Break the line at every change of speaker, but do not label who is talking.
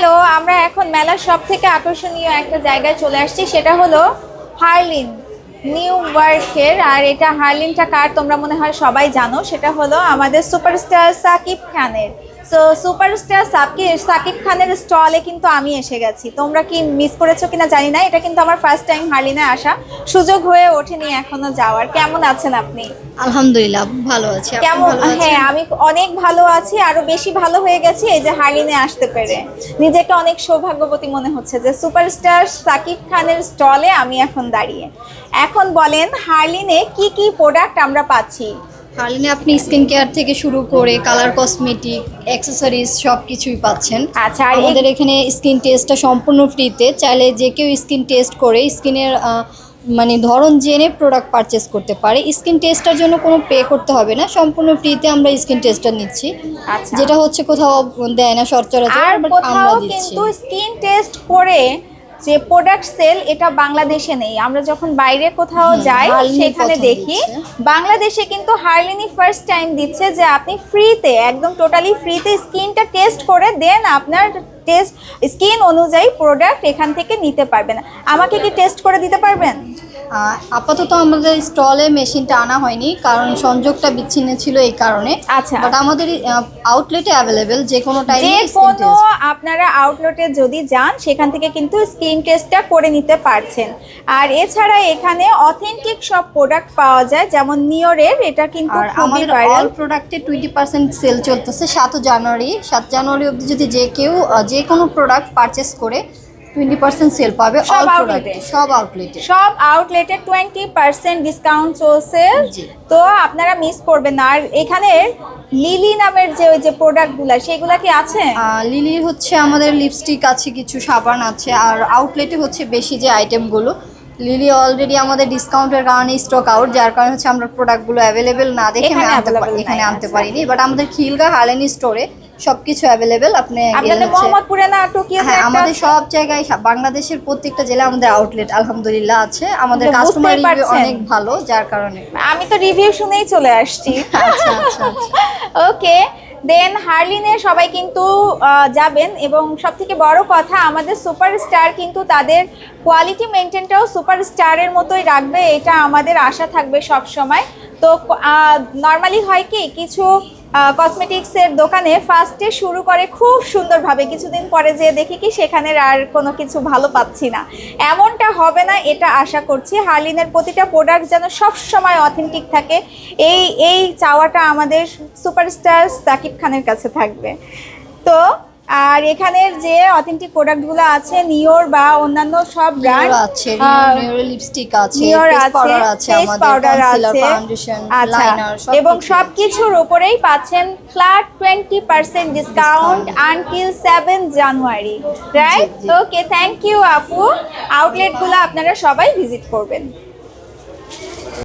Hello, আমরা এখন মেলার সব থেকে আকর্ষণীয় একটা জায়গায় চলে আসছি, সেটা হলো হার্লিন, নিউ ওয়ার্কের আর এটা হার্লিনটা কার তোমরা মনে হয় সবাই জানো, সেটা হলো আমাদের সুপারস্টার সাকিব খানের। সো সুপারস্টার সাকিব সাকিব খানের স্টলে কিন্তু আমি এসে গেছি। তোমরা কি মিস করেছ কিনা জানি না এটা কিন্তু আমার ফার্স্ট টাইম হার্লিনে আসা সুযোগ হয়ে ওঠেনি এখনও যাওয়ার। কেমন আছেন আপনি?
আলহামদুলিল্লাহ ভালো আছি।
কেমন? হ্যাঁ আমি অনেক ভালো আছি আরও বেশি ভালো হয়ে গেছি এই যে হার্লিনে আসতে পেরে। নিজেকে অনেক সৌভাগ্যবতী মনে হচ্ছে যে সুপারস্টার সাকিব খানের স্টলে আমি এখন দাঁড়িয়ে। এখন বলেন হার্লিনে কি কি প্রোডাক্ট আমরা পাচ্ছি?
হার্লিনে আপনি স্কিন কেয়ার থেকে শুরু করে কালার কসমেটিক অ্যাক্সেসরিজ সব কিছুই পাচ্ছেন।
আচ্ছা
আমাদের এখানে স্কিন টেস্টটা সম্পূর্ণ ফ্রিতে চাইলে যে কেউ স্কিন টেস্ট করে স্কিনের মানে ধরন জেনে প্রোডাক্ট পারচেস করতে পারে। স্কিন টেস্টার জন্য কোনো পে করতে হবে না। সম্পূর্ণ ফ্রিতে আমরা স্কিন টেস্টটা নিচ্ছি।
আচ্ছা।
যেটা হচ্ছে কোথাও দেয় না সচরাচর আমরা দিচ্ছি।
স্কিন টেস্ট করে যে প্রোডাক্ট সেল এটা বাংলাদেশে নেই। আমরা যখন বাইরে কোথাও যাই সেখানে দেখি বাংলাদেশে কিন্তু হার্লিনি ফার্স্ট টাইম দিচ্ছে যে আপনি ফ্রিতে একদম টোটালি ফ্রিতে স্কিনটা টেস্ট করে দেন আপনার টেস্ট স্কিন অনুযায়ী প্রোডাক্ট এখান থেকে নিতে পারবেন। আমাকে কি টেস্ট করে দিতে পারবেন?
আপাতত আমাদের স্টলে মেশিনটা আনা হয়নি কারণ সংযোগটা বিচ্ছিন্ন ছিল এই কারণে।
আচ্ছা।
বাট আমাদের আউটলেটে অ্যাভেলেবেল যে কোনো
যে
টাইমে
কোনো আপনারা আউটলেটে যদি যান সেখান থেকে কিন্তু স্কিন টেস্টটা করে নিতে পারছেন। আর এছাড়া এখানে অথেন্টিক সব প্রোডাক্ট পাওয়া যায় যেমন নিওরের এটা কিন্তু
আমাদের অল প্রোডাক্টে টোয়েন্টি পার্সেন্ট সেল চলতেছে সাত জানুয়ারি। সাত জানুয়ারি অবধি যদি যে কেউ আহ, যে কোনো প্রোডাক্ট পারচেস করে টোয়েন্টি পার্সেন্ট সেল পাবে
সব
আউটলেটে সব আউটলেটে
সব আউটলেটে টোয়েন্টি পার্সেন্ট ডিসকাউন্ট চলছে। তো আপনারা মিস করবেন না। আর এখানে লিলি নামের যে ওই যে প্রোডাক্টগুলো সেগুলা কি আছে?
লিলির হচ্ছে আমাদের লিপস্টিক আছে কিছু সাবান আছে। আর আউটলেটে হচ্ছে বেশি যে আইটেমগুলো লিলি অলরেডি আমাদের ডিসকাউন্টের কারণে স্টক আউট যার কারণে হচ্ছে আমরা প্রোডাক্টগুলো অ্যাভেলেবেল না দেখে
এখানে
আমি আনতে এখানে আনতে
আচ্ছা।
পারিনি। বাট আমাদের খিলগা হালেনি স্টোরে সবকিছু অ্যাভেলেবেল আপনি
মোহাম্মদপুরে না
হ্যাঁ আমাদের সব জায়গায় বাংলাদেশের প্রত্যেকটা জেলায় আমাদের আউটলেট আলহামদুলিল্লাহ আছে। আমাদের কাস্টমার রিভিউ অনেক ভালো যার কারণে।
আমি তো রিভিউ শুনেই চলে আসছি।
আচ্ছা আচ্ছা আচ্ছা।
ওকে দেন হার্লিনে সবাই কিন্তু যাবেন এবং সব থেকে বড় কথা, আমাদের সুপারস্টার কিন্তু তাদের কোয়ালিটি মেনটেনটাও সুপারস্টারের মতোই রাখবে, এটা আমাদের আশা থাকবে সব সময় তো নর্মালি হয় কি, কিছু কসমেটিক্সের দোকানে ফার্স্টে শুরু করে খুব সুন্দরভাবে। কিছুদিন পরে যে দেখি কি সেখানের আর কোনো কিছু ভালো পাচ্ছি না। এমনটা হবে না, এটা আশা করছি। হার্লিনের প্রতিটা প্রোডাক্ট যেন সবসময় অথেন্টিক থাকে। এই এই চাওয়াটা আমাদের সুপারস্টার সাকিব খানের কাছে থাকবে। তো আর এখানের যে অথেন্টিক প্রোডাক্টগুলো আছে নিওর বা অন্যান্য সব ব্র্যান্ড
আছে নিওর লিপস্টিক আছে
নিওর আছে ফেস পাউডার আছে
ফাউন্ডেশন
আচ্ছা
লাইনার সব
এবং
সবকিছুর
সব উপরেই পাচ্ছেন flat twenty percent discount until seven January right okay thank you আপু আউটলেটগুলো আপনারা সবাই ভিজিট করবেন।